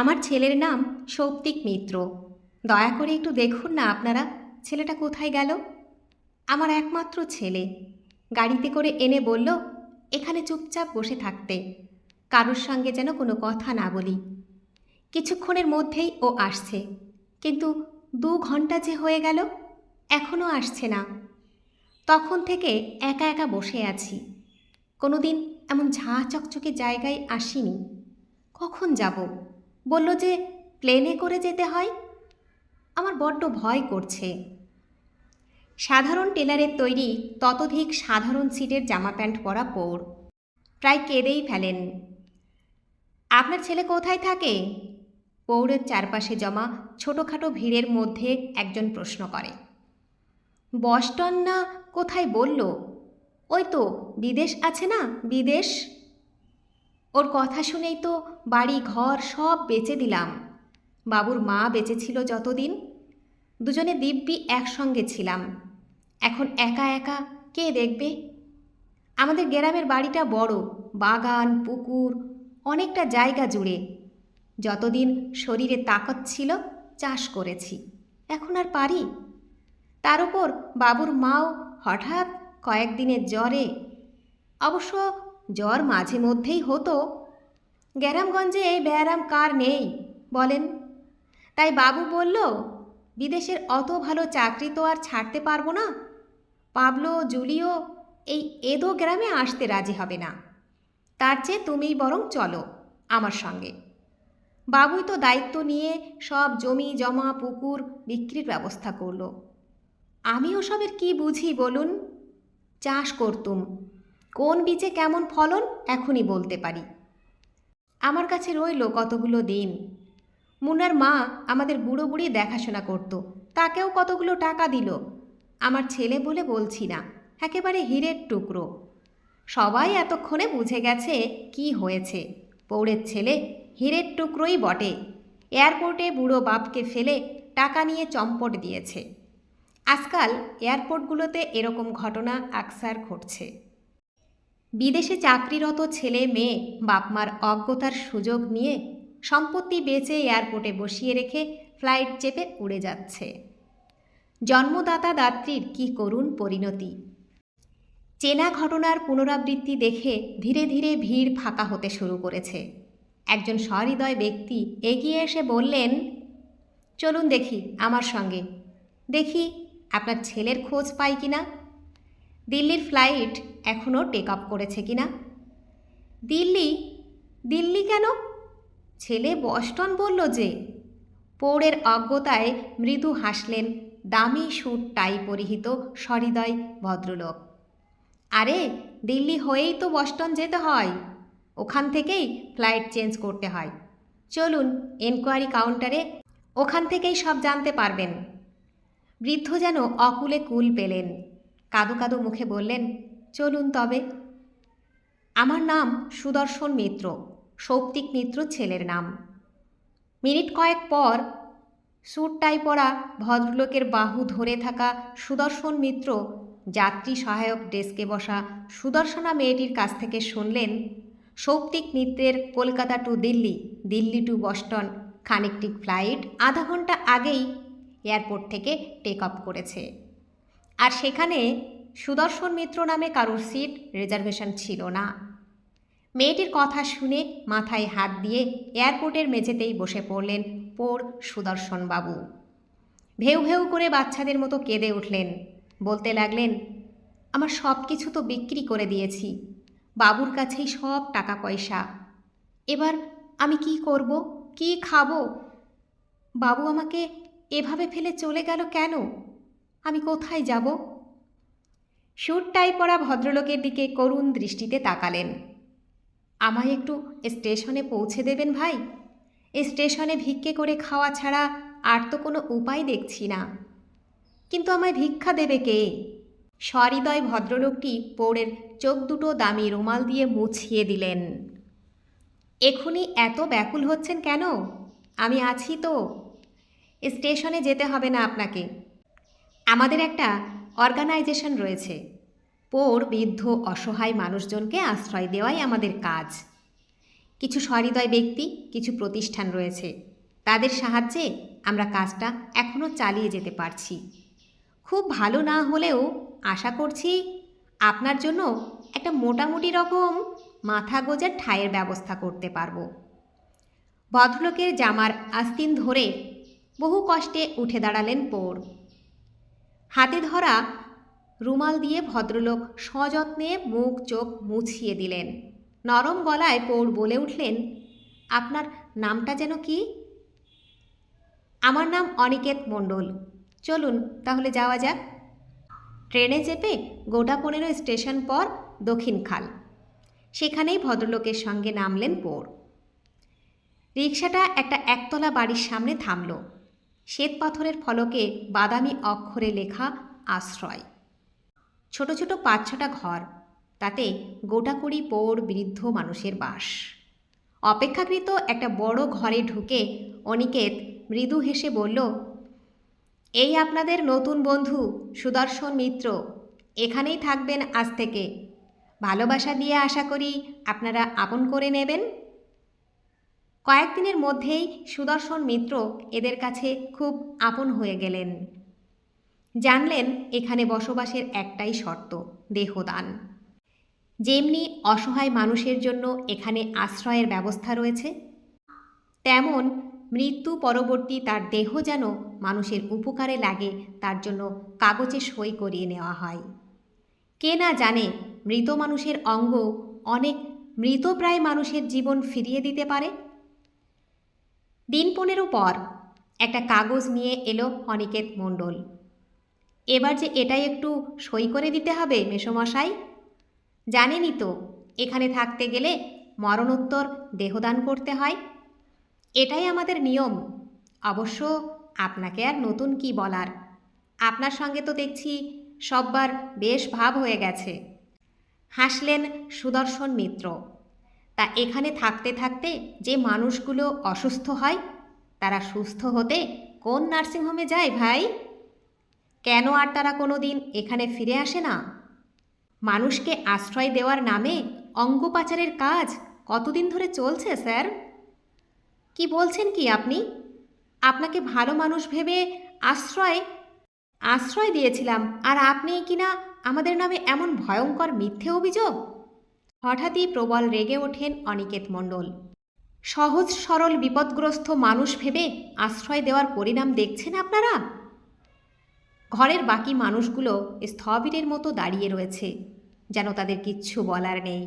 আমার ছেলের নাম সৌপ্তিক মিত্র। দয়া করে একটু দেখুন না আপনারা, ছেলেটা কোথায় গেল? আমার একমাত্র ছেলে। গাড়িতে করে এনে বলল, এখানে চুপচাপ বসে থাকতে। কারোর সঙ্গে যেন কোনো কথা না বলি। কিছুক্ষণের মধ্যেই ও আসছে। কিন্তু দু ঘণ্টা যে হয়ে গেল এখনও আসছে না। তখন থেকে একা একা বসে আছি। কোনোদিন এমন ঝাঁ চকচকে জায়গায় আসিনি। কখন যাব? বলল যে, প্লেনে করে যেতে হয়? আমার বড্ড ভয় করছে। সাধারণ টেলারের তৈরি ততোধিক সাধারণ সিটের জামা প্যান্ট পরা পৌর। প্রায় কেঁদেই ফেলেন। আপনার ছেলে কোথায় থাকে? পৌরের চারপাশে জমা ছোটোখাটো ভিড়ের মধ্যে একজন প্রশ্ন করে। বস্টন না কোথায় বলল? ওই তো বিদেশ আছে না, বিদেশ? ওর কথা শুনেই তো বাড়ি, ঘর সব বেচে দিলাম। বাবুর মা বেঁচে ছিল যতদিন। দুজনে দিব্যি একসঙ্গে ছিলাম। এখন একা একা কে দেখবে? আমাদের গ্রামের বাড়িটা বড়, বাগান, পুকুর, অনেকটা জায়গা জুড়ে। যতদিন শরীরে তাকত ছিল, চাষ করেছি। এখন আর পারি? তার উপর বাবুর মাও হঠাৎ কয়েকদিনের জ্বরে। অবশ্য জ্বর মাঝে মধ্যেই হতো। গ্যারামগঞ্জে এই ব্যায়াম কার নেই? বলেন। তাই বাবু বলল, বিদেশের অত ভালো চাকরি তো আর ছাড়তে পারব না। পাবলো, জুলিও এই এদো গ্রামে আসতে রাজি হবে না। তার চেয়ে তুমিই বরং চলো আমার সঙ্গে। বাবুই তো দায়িত্ব নিয়ে সব জমি, জমা, পুকুর বিক্রির ব্যবস্থা করল। আমি ওসবের কি বুঝি বলুন? চাষ করতুম কোন বীজে কেমন ফলন এখনই বলতে পারি। আমার কাছে রইল কতগুলো দিন। মুন্নার মা আমাদের বুড়ো বুড়ি দেখাশোনা করত, তাকেও কতগুলো টাকা দিল। আমার ছেলে বলে বলছি না, একেবারে হীরের টুকরো। সবাই এতক্ষণে বুঝে গেছে কি হয়েছে। পৌড়ের ছেলে হীরের টুকরোই বটে। এয়ারপোর্টে বুড়ো বাপকে ফেলে টাকা নিয়ে চম্পট দিয়েছে। আজকাল এয়ারপোর্টগুলোতে এরকম ঘটনা আকসার ঘটছে। বিদেশে চাকরিরত ছেলে মেয়ে, বাপমার অজ্ঞতার সুযোগ নিয়ে সম্পত্তি বেচে এয়ারপোর্টে বসিয়ে রেখে ফ্লাইট চেপে উড়ে যাচ্ছে। জন্মদাতা দাত্রীর কি করুণ পরিণতি? চেনা ঘটনার পুনরাবৃত্তি দেখে ধীরে ধীরে ভিড় ফাঁকা হতে শুরু করেছে। একজন সহৃদয় ব্যক্তি এগিয়ে এসে বললেন, চলুন দেখি আমার সঙ্গে। দেখি আপনার ছেলের খোঁজ পাই কিনা? দিল্লির ফ্লাইট এখনও টেক আপ করেছে কিনা? দিল্লি দিল্লি কেন? ছেলে বস্টন বলল যে, পৌরের অজ্ঞতায় মৃদু হাসলেন দামি স্যুট টাই পরিহিত সহৃদয় ভদ্রলোক। আরে, দিল্লি হয়েই তো বস্টন যেতে হয়। ওখান থেকেই ফ্লাইট চেঞ্জ করতে হয়। চলুন এনকোয়ারি কাউন্টারে ওখান থেকেই সব জানতে পারবেন। বৃদ্ধ যেন অকুলে কুল পেলেন। কাদো কাদো মুখে বললেন চলুন তবে। আমার নাম সুদর্শন মিত্র, সৌপ্তিক মিত্র ছেলের নাম। মিনিট কয়েক পর স্যুট টাই পরা ভদ্রলোকের বাহু ধরে থাকা সুদর্শন মিত্র যাত্রী সহায়ক ডেস্কে বসা সুদর্শনা মেয়েটির কাছ থেকে শুনলেন, সৌপ্তিক মিত্রের Kolkata to Delhi Delhi to Boston connecting flight আধা ঘণ্টা আগেই এয়ারপোর্ট থেকে টেক আপ করেছে। আর সেখানে সুদর্শন মিত্র নামে কারোর সিট রিজার্ভেশন ছিল না। মেয়েটির কথা শুনে মাথায় হাত দিয়ে এয়ারপোর্টের মেঝেতেই বসে পড়লেন পোর সুদর্শন বাবু। ভেউ ভেউ করে বাচ্চাদের মতো কেঁদে উঠলেন। বলতে লাগলেন, আমার সব কিছু তো বিক্রি করে দিয়েছি। বাবুর কাছেই সব টাকা পয়সা। এবার আমি কি করব? কি খাব? বাবু আমাকে এভাবে ফেলে চলে গেল কেন? আমি কোথায় যাব? সুট টাই পরা ভদ্রলোকের দিকে করুণ দৃষ্টিতে তাকালেন। আমায় একটু স্টেশনে পৌঁছে দেবেন ভাই? স্টেশনে ভিক্ষে করে খাওয়া ছাড়া আর তো কোনো উপায় দেখছি না। কিন্তু আমায় ভিক্ষা দেবে কে? সহৃদয় ভদ্রলোকটি পৌড়ের চোখ দুটো দামি রুমাল দিয়ে মুছিয়ে দিলেন। এখুনি এত ব্যাকুল হচ্ছেন কেন? আমি আছি তো। স্টেশনে যেতে হবে না আপনাকে। আমাদের একটা অর্গানাইজেশন রয়েছে। পোর, বৃদ্ধ, অসহায় মানুষজনকে আশ্রয় দেওয়াই আমাদের কাজ। কিছু সহৃদয় ব্যক্তি, কিছু প্রতিষ্ঠান রয়েছে। তাদের সাহায্যে আমরা কাজটা এখনও চালিয়ে যেতে পারছি। খুব ভালো না হলেও আশা করছি আপনার জন্য একটা মোটামুটি রকম মাথা গোজার ঠায়ের ব্যবস্থা করতে পারব। ভদ্রলোকের জামার আস্তিন ধরে বহু কষ্টে উঠে দাঁড়ালেন পৌর। হাতে ধরা রুমাল দিয়ে ভদ্রলোক সযত্নে মুখ চোখ মুছিয়ে দিলেন। নরম গলায় পৌর বলে উঠলেন, আপনার নামটা যেন কি? আমার নাম অনিকেত মণ্ডল। চলুন, তাহলে যাওয়া যাক। ট্রেনে চেপে গোটা পনেরো স্টেশন পর দক্ষিণ খাল। সেখানেই ভদ্রলোকের সঙ্গে নামলেন পৌর। রিক্সাটা একটা একতলা বাড়ির সামনে থামল। শ্বেত পাথরের ফলকে বাদামি অক্ষরে লেখা আশ্রয়। ছোট ছোট পাঁচ ছটা ঘর, তাতে গোটাকুড়ি পৌর বৃদ্ধ মানুষের বাস। অপেক্ষাকৃত একটা বড় ঘরে ঢুকে অনিকেত মৃদু হেসে বলল, এই আপনাদের নতুন বন্ধু সুদর্শন মিত্র, এখানেই থাকবেন আজ থেকে। ভালোবাসা দিয়ে আশা করি আপনারা আপন করে নেবেন। কয়েকদিনের মধ্যেই সুদর্শন মিত্র এদের কাছে খুব আপন হয়ে গেলেন। জানলেন এখানে বসবাসের একটাই শর্ত, দেহদান। যেমনি অসহায় মানুষের জন্য এখানে আশ্রয়ের ব্যবস্থা রয়েছে, তেমন মৃত্যু পরবর্তী তার দেহ যেন মানুষের উপকারে লাগে, তার জন্য কাগজে সই করিয়ে নেওয়া হয়। কে না জানে মৃত মানুষের অঙ্গ অনেক মৃতপ্রায় মানুষের জীবন ফিরিয়ে দিতে পারে? দিন পনেরো পর একটা কাগজ নিয়ে এলো অনিকেত মণ্ডল। এবার যে এটাই একটু সই করে দিতে হবে মেসমশাই? জানেনই তো, এখানে থাকতে গেলে মরণোত্তর দেহদান করতে হয়। এটাই আমাদের নিয়ম। অবশ্য আপনাকে আর নতুন কি বলার? আপনার সঙ্গে তো দেখছি সববার বেশ ভাব হয়ে গেছে। হাসলেন সুদর্শন মিত্র। তা এখানে থাকতে থাকতে যে মানুষগুলো অসুস্থ হয়, তারা সুস্থ হতে কোন নার্সিংহোমে যায় ভাই? কেন আর তারা কোনো দিন এখানে ফিরে আসে না? মানুষকে আশ্রয় দেওয়ার নামে অঙ্গ পাচারের কাজ কতদিন ধরে চলছে, স্যার? কি বলছেন কি আপনি? আপনাকে ভালো মানুষ ভেবে আশ্রয় আশ্রয় দিয়েছিলাম, আর আপনি কিনা আমাদের নামে এমন ভয়ঙ্কর মিথ্যে অভিযোগ? হঠাৎই প্রবল রেগে ওঠেন অনিকেত মণ্ডল। সহজ সরল বিপদগ্রস্ত মানুষ ভেবে আশ্রয় দেওয়ার পরিণাম দেখছেন আপনারা? ঘরের বাকি মানুষগুলো স্থবিরের মতো দাঁড়িয়ে রয়েছে, যেন তাদের কিচ্ছু বলার নেই।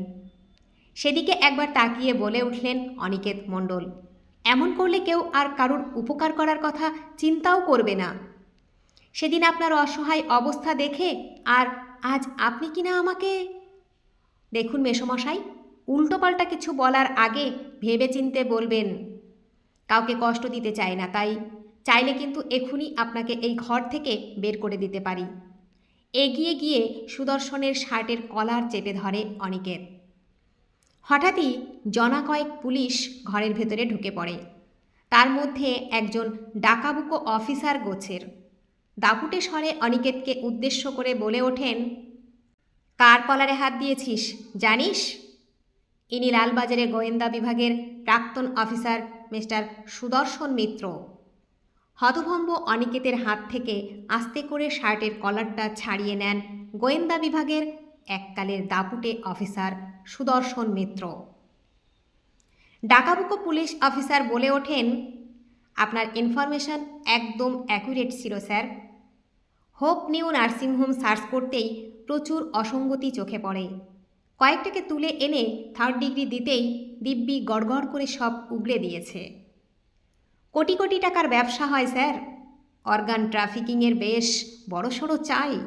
সেদিকে একবার তাকিয়ে বলে উঠলেন অনিকেত মণ্ডল, এমন করলে কেউ আর কারুর উপকার করার কথা চিন্তাও করবে না। সেদিন আপনার অসহায় অবস্থা দেখে আর আজ আপনি কিনা আমাকে দেখুন মেসমশাই উল্টোপাল্টা কিছু বলার আগে ভেবে চিনতে বলবেন। কাউকে কষ্ট দিতে চায় না, তাই চাইলে কিন্তু এখনই আপনাকে এই ঘর থেকে বের করে দিতে পারি। এগিয়ে গিয়ে সুদর্শনের শার্টের কলার চেপে ধরে অনিকেত। হঠাৎই জনা কয়েক পুলিশ ঘরের ভেতরে ঢুকে পড়ে। তার মধ্যে একজন ডাকাবুকো অফিসার গোছের। দাপুটে স্বরে অনিকেতকে উদ্দেশ্য করে বলে ওঠেন কার কলারে হাত দিয়েছিস, জানিস? ইনি লালবাজারে গোয়েন্দা বিভাগের প্রাক্তন অফিসার মিস্টার সুদর্শন মিত্র। হতভম্ব অনিকেতের হাত থেকে আস্তে করে শার্টের কলারটা ছাড়িয়ে নেন গোয়েন্দা বিভাগের এককালের দাপুটে অফিসার সুদর্শন মিত্র। ডাকাবুকো পুলিশ অফিসার বলে ওঠেন, আপনার ইনফরমেশন একদম অ্যাকুরেট ছিল, sir. Hope new nursing home search করতেই প্রচুর অসঙ্গতি চোখে পড়ে। কয়েকটাকে তুলে এনে থার্ড ডিগ্রি দিতেই দিব্যি গড়গড় করে সব উগলে দিয়েছে। কোটি কোটি টাকার ব্যবসা হয়, স্যার। অর্গান ট্রাফিকিংয়ের বেশ বড়সড় চাই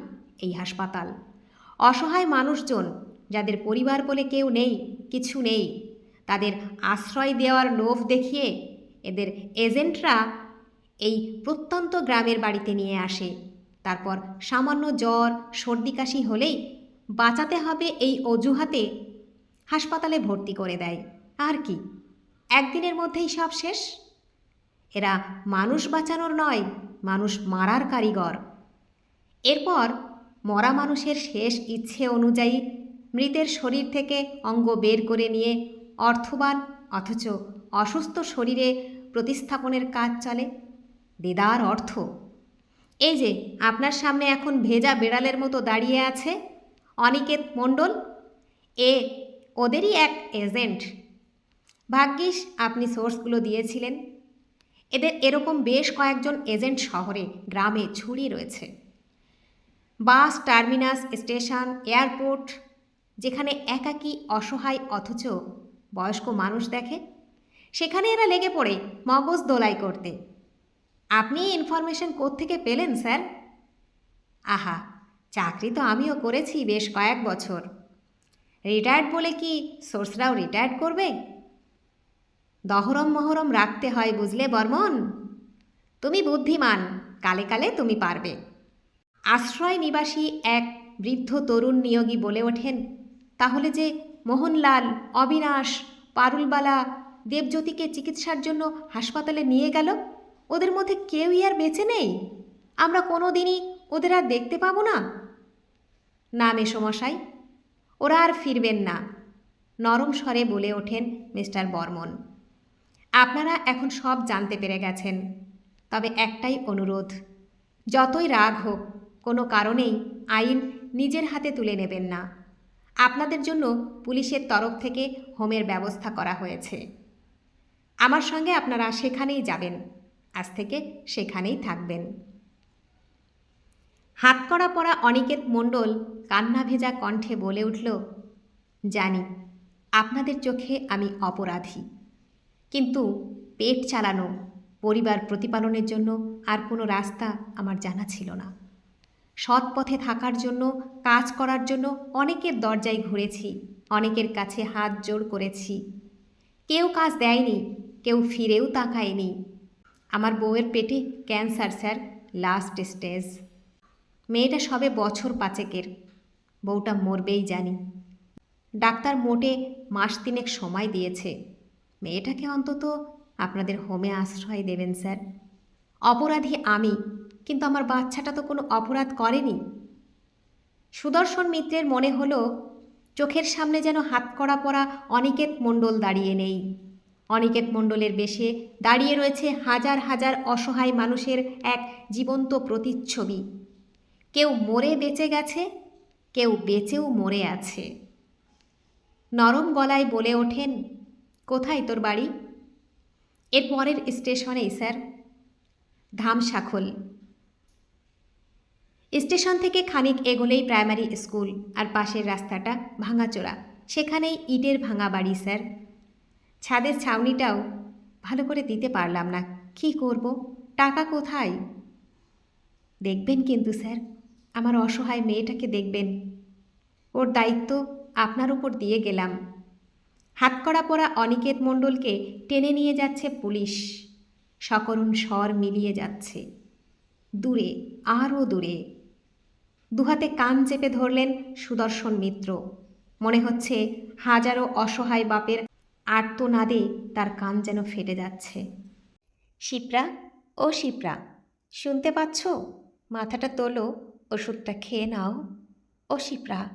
এই হাসপাতাল। অসহায় মানুষজন, যাদের পরিবার বলে কেউ নেই, কিছু নেই, তাদের আশ্রয় দেওয়ার লোভ দেখিয়ে এদের এজেন্টরা এই প্রত্যন্ত গ্রামের বাড়িতে নিয়ে আসে। তারপর সামান্য জ্বর, সর্দি কাশি হলেই বাঁচাতে হবে এই অজুহাতে হাসপাতালে ভর্তি করে দেয়। আর কি? একদিনের মধ্যেই সব শেষ? এরা মানুষ বাঁচানোর নয়, মানুষ মারার কারিগর। এরপর মরা মানুষের শেষ ইচ্ছে অনুযায়ী মৃতের শরীর থেকে অঙ্গ বের করে নিয়ে অর্থবান, অথচ অসুস্থ শরীরে প্রতিস্থাপনের কাজ চলে। দেদার অর্থ। এই যে, আপনার সামনে এখন ভেজা বেড়ালের মতো দাঁড়িয়ে আছে, অনিকেত মণ্ডল। এ, ওদেরই এক এজেন্ট। ভাগ্যিস আপনি সোর্সগুলো দিয়েছিলেন। এদের এরকম বেশ কয়েকজন এজেন্ট শহরে, গ্রামে ছড়িয়ে রয়েছে। বাস, টার্মিনাস, স্টেশন, এয়ারপোর্ট, যেখানে একাকী অসহায় অথচ বয়স্ক মানুষ দেখে, সেখানে এরা লেগে পড়ে মগজ দোলাই করতে। আপনি ইনফরমেশন কোত্থেকে পেলেন, স্যার? আহা, চাকরি তো আমিও করেছি বেশ কয়েক বছর। রিটায়ার্ড বলে কি সোর্সরাও রিটায়ার্ড করবে? দহরম মহরম রাখতে হয় বুঝলে, বর্মন? তুমি বুদ্ধিমান, কালে কালে তুমি পারবে। আশ্রয় নিবাসী এক বৃদ্ধ তরুণ নিয়োগী বলে ওঠেন। তাহলে যে মোহনলাল, অবিনাশ, পারুলবালা, দেবজ্যোতিকে চিকিৎসার জন্য হাসপাতালে নিয়ে গেল? ওদের মধ্যে কেউই আর বেঁচে নেই? আমরা কোনো দিনই ওদের আর দেখতে পাবো না? না, মেসমশাই, ওরা আর ফিরবেন না, নরম স্বরে বলে ওঠেন মিস্টার বর্মন। আপনারা এখন সব জানতে পেরে গেছেন, তবে একটাই অনুরোধ, যতই রাগ হোক, কোনো কারণেই আইন নিজের হাতে তুলে নেবেন না। আপনাদের জন্য পুলিশের তরফ থেকে হোমের ব্যবস্থা করা হয়েছে। আমার সঙ্গে আপনারা সেখানেই যাবেন। আজ থেকে সেখানেই থাকবেন। হাতকড়া পরা অনিকেত মণ্ডল কান্না ভেজা কণ্ঠে বলে উঠল, জানি, আপনাদের চোখে আমি অপরাধী। কিন্তু পেট চালানো, পরিবার প্রতিপালনের জন্য আর কোনো রাস্তা আমার জানা ছিল না। সৎ পথে থাকার জন্য, কাজ করার জন্য অনেকের দরজায় ঘুরেছি, অনেকের কাছে হাত জোড় করেছি। কেউ কাজ দেয়নি, কেউ ফিরেও তাকায়নি আমার বউয়ের পেটে ক্যান্সার, স্যার। Last stage. মেয়েটা সবে বছর পাঁচেকের। বউটা মরবেই জানি। ডাক্তার মোটে মাস তিনেক সময় দিয়েছে। মেয়েটাকে অন্তত আপনাদের হোমে আশ্রয় দেবেন, স্যার। অপরাধী আমি, কিন্তু আমার বাচ্চাটা তো কোনো অপরাধ করেনি। সুদর্শন মিত্রের মনে হলো, চোখের সামনে যেন হাতকড়া পরা অনিকেত মণ্ডল দাঁড়িয়ে নেই। অনিকেত মণ্ডলের বেশে দাঁড়িয়ে রয়েছে হাজার হাজার অসহায় মানুষের এক জীবন্ত প্রতিচ্ছবি। কেউ মরে বেঁচে গেছে, কেউ বেঁচেও মরে আছে। নরম গলায় বলে ওঠেন, কোথায় তোর বাড়ি? এর পরের স্টেশনেই, স্যার। ধামসাখল। স্টেশন থেকে খানিক এগোলেই প্রাইমারি স্কুল আর পাশের রাস্তাটা ভাঙাচোরা। সেখানেই ইটের ভাঙা বাড়ি, স্যার। ছাদের ছাউনিটাও ভালো করে দিতে পারলাম না। কি করব? টাকা কোথায়? দেখবেন কিন্তু স্যার, আমার অসহায় মেয়েটাকে দেখবেন। ওর দায়িত্ব আপনার উপর দিয়ে গেলাম। হাতকড়া পরা অনিকেত মণ্ডলকে টেনে নিয়ে যাচ্ছে পুলিশ। সকরুণ স্বর মিলিয়ে যাচ্ছে। দূরে, আরও দূরে। দুহাতে কান চেপে ধরলেন সুদর্শন মিত্র। মনে হচ্ছে হাজারো অসহায় বাপের আর্তনাদে তার কান যেন ফেটে যাচ্ছে। শিপ্রা, ও শিপ্রা, শুনতে পাচ্ছ? মাথাটা তোলো, ওষুধটা খেয়ে নাও। ও শিপ্রা,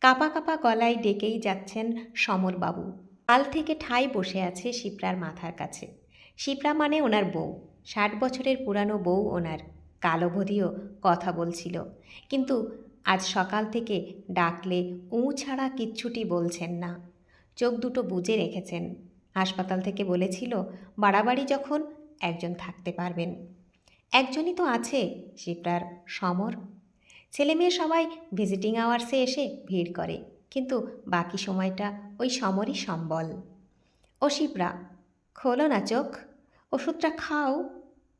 কাপা কাপা গলায় ডেকেই যাচ্ছেন সমরবাবু। কাল থেকে ঠাই বসে আছে শিপ্রার মাথার কাছে। শিপ্রা মানে ওনার বউ। ষাট বছরের পুরানো বউ ওনার। কালোবধিও কথা বলছিল। কিন্তু আজ সকাল থেকে ডাকলে উঁ ছাড়া কিচ্ছুটি বলছেন না। চোখ দুটো বুজে রেখেছেন। হাসপাতাল থেকে বলেছিল, বাড়াবাড়ি যখন একজন থাকতে পারবেন। একজনই তো আছে শিপ্রার সমর। ছেলেমেয়ে সবাই ভিজিটিং আওয়ার্সে এসে ভিড় করে, কিন্তু বাকি সময়টা ওই সমরই সম্বল। ও শিপ্রা খোলো না চোখ, ওষুধটা খাও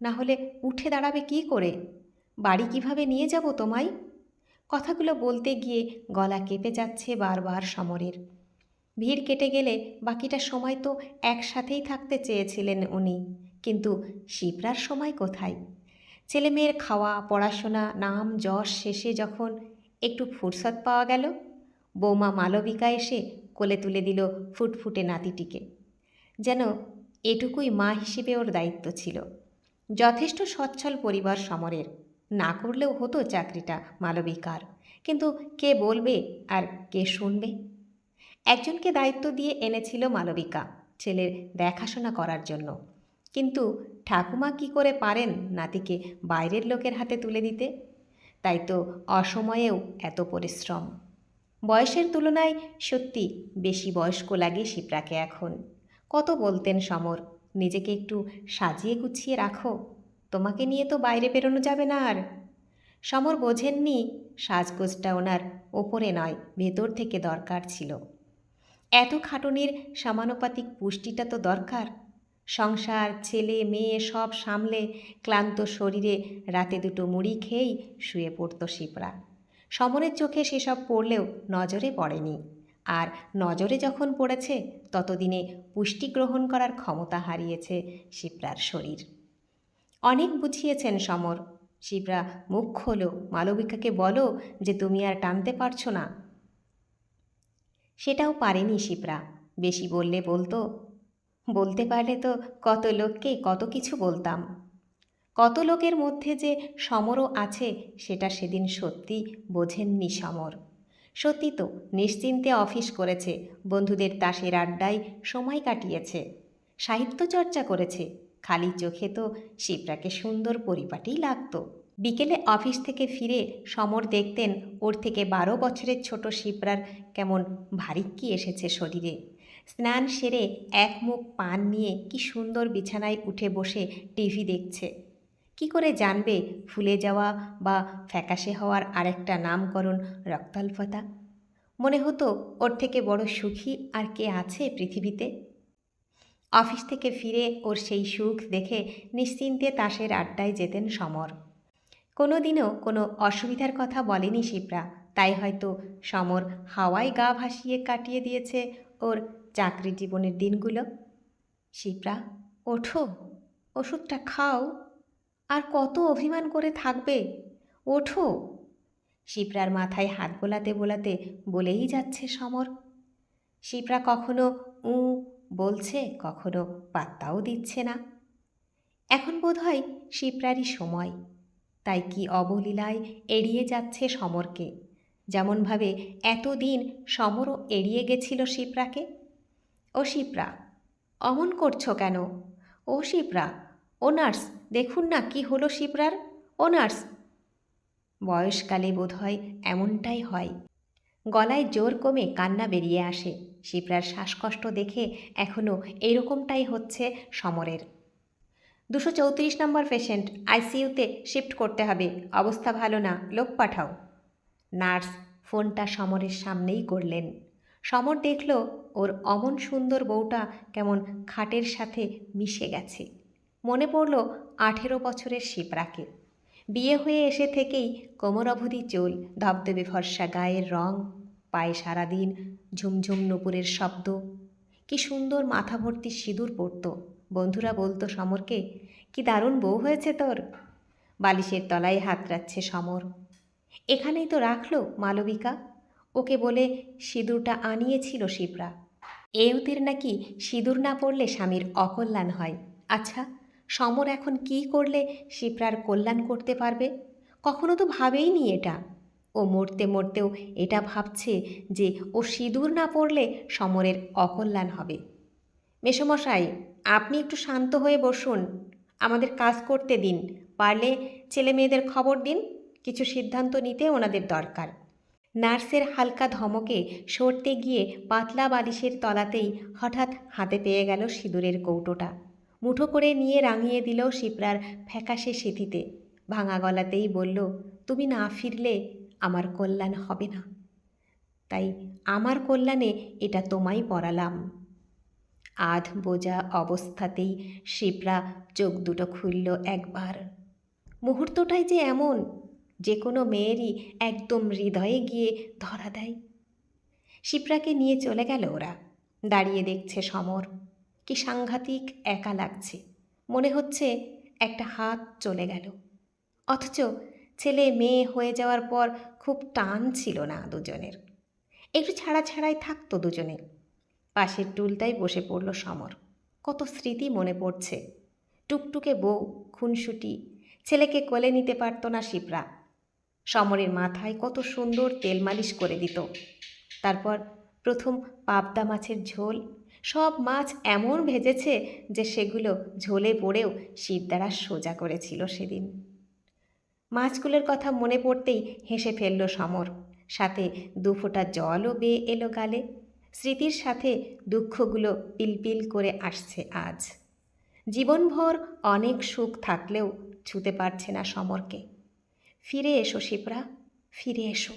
না হলে উঠে দাঁড়াবে কি করে? বাড়ি কীভাবে নিয়ে যাব তোমায়? কথাগুলো বলতে গিয়ে গলা কেঁপে যাচ্ছে বারবার সমরের। ভিড় কেটে গেলে বাকিটা সময় তো একসাথেই থাকতে চেয়েছিলেন উনি। কিন্তু শিপ্রার সময় কোথায়? ছেলেমেয়ের খাওয়া, পড়াশোনা, নাম, যশ শেষে যখন একটু ফুরসত পাওয়া গেল, বৌমা মালবিকা এসে কোলে তুলে দিল ফুটফুটে নাতিটিকে। যেন এটুকুই মা হিসেবে ওর দায়িত্ব ছিল। যথেষ্ট সচ্ছল পরিবার সমরের। না করলেও হতো চাকরিটা মালবিকার। কিন্তু কে বলবে আর কে শুনবে? একজনকে দায়িত্ব দিয়ে এনেছিল মালবিকা, ছেলের দেখাশোনা করার জন্য। কিন্তু ঠাকুমা কি করে পারেন নাতিকে বাইরের লোকের হাতে তুলে দিতে? তাই তো অসময়েও এত পরিশ্রম। বয়সের তুলনায় সত্যি বেশি বয়স্ক লাগে শিপ্রাকে এখন। কত বলতেন সমর, নিজেকে একটু সাজিয়ে গুছিয়ে রাখো, তোমাকে নিয়ে তো বাইরে বেরোনো যাবে না আর। সমর বোঝেননি, সাজগোজটা ওনার ওপরে নয়, ভেতর থেকে দরকার ছিল। এত খাটুনির সমানুপাতিক পুষ্টিটা তো দরকার। সংসার, ছেলে, মেয়ে সব সামলে ক্লান্ত শরীরে রাতে দুটো মুড়ি খেয়েই শুয়ে পড়তো শিপরা। সমরের চোখে সেসব পড়লেও নজরে পড়েনি। আর নজরে যখন পড়েছে, ততদিনে পুষ্টি গ্রহণ করার ক্ষমতা হারিয়েছে শিপ্রার শরীর। অনেক বুঝিয়েছেন সমর। শিবরা মুখ খোলো, মালবিকাকে বলো যে তুমি আর টানতে পারছ না। সেটাও পারেনি শিপ্রা। বেশি বললে বলতো, বলতে পারলে তো কত লোককে কত কিছু বলতাম। কত লোকের মধ্যে যে সমরও আছে, সেটা সেদিন সত্যি বোঝেননি সমর। সত্যি তো নিশ্চিন্তে অফিস করেছে, বন্ধুদের তাসের আড্ডায় সময় কাটিয়েছে, সাহিত্য চর্চা করেছে, খালি চোখে তো শিপ্রাকে সুন্দর পরিপাটি লাগতো। বিকেলে অফিস থেকে ফিরে সমর দেখতেন ওর থেকে বারো বছরের ছোট শিপ্রার কেমন ভারিক্কি এসেছে শরীরে। স্নান সেরে এক মুখ পান নিয়ে কি সুন্দর বিছানায় উঠে বসে টিভি দেখছে। কি করে জানবে ফুলে যাওয়া বা ফ্যাকাশে হওয়ার আরেকটা নামকরণ রক্তাল্পতা? মনে হতো ওর থেকে বড় সুখী আর কে আছে পৃথিবীতে। অফিস থেকে ফিরে ওর সেই সুখ দেখে নিশ্চিন্তে তাসের আড্ডায় যেতেন সমর। কোনো দিনও কোনো অসুবিধার কথা বলেনি শিপ্রা। তাই হয়তো সমর হাওয়ায় গা ভাসিয়ে কাটিয়ে দিয়েছে ওর চাকরি জীবনের দিনগুলো। শিপ্রা, ওঠো, ওষুধটা খাও। আর কত অভিমান করে থাকবে? ওঠো। শিপ্রার মাথায় হাত বোলাতে বোলাতে বলেই যাচ্ছে সমর। শিপ্রা কখনো উ বলছে, কখনো পাত্তাও দিচ্ছে না। এখন বোধহয় শিপ্রারই সময়। তাই কি অবলীলায় এড়িয়ে যাচ্ছে সমরকে? যেমনভাবে এতদিন সমরও এড়িয়ে গেছিল শিপ্রাকে? ও শিপ্রা, অমন করছ কেন? ও শিপ্রা, ও নার্স, দেখুন না কি হলো শিপ্রার? ও নার্স। বয়সকালে বোধহয় এমনটাই হয়। গলায় জোর কমে কান্না বেরিয়ে আসে। শিপ্রার শ্বাসকষ্ট দেখে এখনও এরকমটাই হচ্ছে সমরের। দুশো চৌত্রিশ নম্বর পেশেন্ট আইসিইউতে শিফট করতে হবে। অবস্থা ভালো না, লোক পাঠাও। নার্স ফোনটা সমরের সামনেই করলেন। সমর দেখল ওর অমন সুন্দর বউটা কেমন খাটের সাথে মিশে গেছে। মনে পড়ল আঠেরো বছরের শিপ্রাকে বিয়ে হয়ে এসে থেকেই কোমর অবধি চুল, ধবধবে ফর্সা গায়ের রং, পায়ে সারাদিন ঝুমঝুম নুপুরের শব্দ। কি সুন্দর মাথা ভর্তি সিঁদুর পড়ত বন্ধুরা বলতো সমরকে, কি দারুণ বউ হয়েছে তোর? বালিশের তলায় হাত রাখছে সমর। এখানেই তো রাখল মালবিকা। ওকে বলে সিঁদুরটা আনিয়েছিল শিবরা। এ ওদের নাকি সিঁদুর না পড়লে স্বামীর অকল্যাণ হয়। আচ্ছা সমর এখন কি করলে শিপ্রার কল্যাণ করতে পারবে? কখনো তো ভাবেইনি এটা। ও মরতে মরতেও এটা ভাবছে যে ও সিঁদুর না পড়লে সমরের অকল্যাণ হবে। মেসমশাই আপনি একটু শান্ত হয়ে বসুন। আমাদের কাজ করতে দিন। পারলে ছেলে মেয়েদের খবর দিন। কিছু সিদ্ধান্ত নিতে ওনাদের দরকার। নার্সের হালকা ধমকে সরতে গিয়ে পাতলা বালিশের তলাতেই হঠাৎ হাতে পেয়ে গেল সিঁদুরের কৌটোটা। মুঠো করে নিয়ে রাঙিয়ে দিল শিপ্রার ফ্যাকাশে সিথিতে। ভাঙা গলাতেই বলল, তুমি না ফিরলে আমার কল্যাণ হবে না। তাই আমার কল্যাণে এটা তোমায় পড়ালাম আধ বোঝা অবস্থাতেই শিপ্রা চোখ দুটো খুলল একবার। মুহূর্তটাই যে এমন, যে কোনো মেয়েরই একদম হৃদয়ে গিয়ে ধরা দেয়। শিপ্রাকে নিয়ে চলে গেল ওরা। দাঁড়িয়ে দেখছে সমর। কি সাংঘাতিক একা লাগছে। মনে হচ্ছে একটা হাত চলে গেল। অথচ ছেলে মেয়ে হয়ে যাওয়ার পর খুব টান ছিল না দুজনের। একটু ছাড়া ছাড়াই থাকতো দুজনে। পাশের টুলটাই বসে পড়ল সমর। কত স্মৃতি মনে পড়ছে। টুকটুকে বউ, খুনসুটি, ছেলেকে কোলে নিতে পারত না শিপরা। সমরের মাথায় কত সুন্দর তেল মালিশ করে দিত। তারপর প্রথম পাবদা মাছের ঝোল। সব মাছ এমন ভেজেছে যে সেগুলো ঝোলে পড়েও শিবদারা সোজা করেছিল সেদিন। মাছগুলোর কথা মনে পড়তেই হেসে ফেলল সমর। সাথে দু ফোঁটা জলও বেয়ে এলো গালে। স্মৃতির সাথে দুঃখগুলো পিলপিল করে আসছে আজ। জীবনভর অনেক সুখ থাকলেও ছুতে পারছে না সমরকে। ফিরে এসো শিবরা, ফিরে এসো,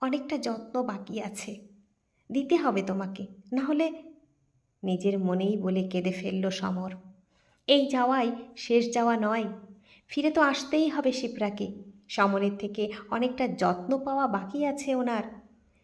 অনেকটা যত্ন বাকি আছে। দিতে হবে তোমাকে, না হলে নিজের মনেই বলে কেঁদে ফেলল সমর। এই যাওয়াই শেষ যাওয়া নয়, ফিরে তো আসতেই হবে শিপ্রাকে সমরের থেকে অনেকটা যত্ন পাওয়া বাকি আছে ওনার।